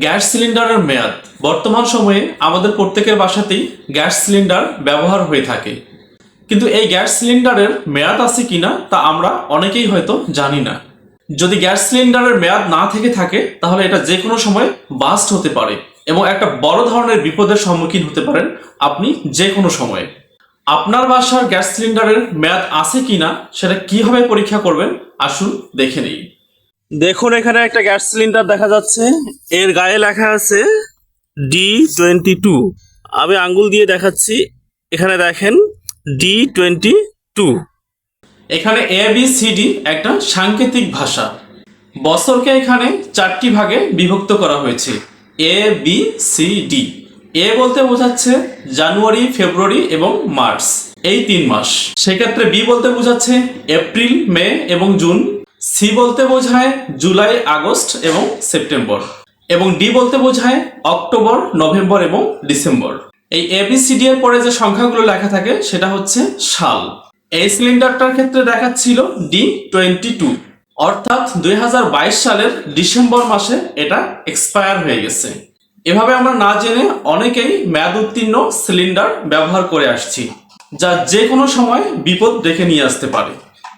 Gas সিলিন্ডারের মেয়াদ। বর্তমান সময়ে আমাদের প্রত্যেকের বাসাতেই গ্যাস সিলিন্ডার ব্যবহার হয়ে থাকে। কিন্তু এই গ্যাস সিলিন্ডারের মেয়াদ আছে কিনা তা আমরা অনেকেই হয়তো জানি না। যদি গ্যাস সিলিন্ডারের মেয়াদ না থেকে থাকে, তাহলে এটা যে কোনো সময় বাস্ট হতে পারে এবং একটা বড় ধরনের বিপদের সম্মুখীন হতে পারেন আপনি যে কোনো সময়ে। আপনার বাসার গ্যাস সিলিন্ডারের মেয়াদ আছে কিনা, সেটা কীভাবে পরীক্ষা করবেন, আসুন দেখে নেই। দেখুন, এখানে একটা গ্যাস সিলিন্ডার দেখা যাচ্ছে। এর গায়ে লেখা আছে ডি টোয়েন্টি টু আমি আঙ্গুল দিয়ে দেখাচ্ছি। এখানে দেখেন ডি টোয়েন্টি টু এখানে এ বি সি ডি একটা সাংকেতিক ভাষা। বছরকে এখানে চারটি ভাগে বিভক্ত করা হয়েছে। A B C D A বলতে বোঝাচ্ছে জানুয়ারি, ফেব্রুয়ারি এবং মার্চ, এই তিন মাস। সেক্ষেত্রে বি বলতে বোঝাচ্ছে এপ্রিল, মে এবং জুন। সি বলতে বোঝায় জুলাই, আগস্ট এবং সেপ্টেম্বর এবং ডি বলতে বোঝায় অক্টোবর, নভেম্বর এবং ডিসেম্বর। এই এবিসিডি এর পরে যে সংখ্যাগুলো লেখা থাকে সেটা হচ্ছে সাল। এই সিলিন্ডারটার ক্ষেত্রে দেখাচ্ছিল ডি টোয়েন্টি টু। অর্থাৎ দুই হাজার বাইশ সালের ডিসেম্বর মাসে এটা এক্সপায়ার হয়ে গেছে। এভাবে আমরা না জেনে অনেকেই মেয়াদ উত্তীর্ণ সিলিন্ডার ব্যবহার করে আসছি, যা যে কোনো সময় বিপদ ডেকে নিয়ে আসতে পারে।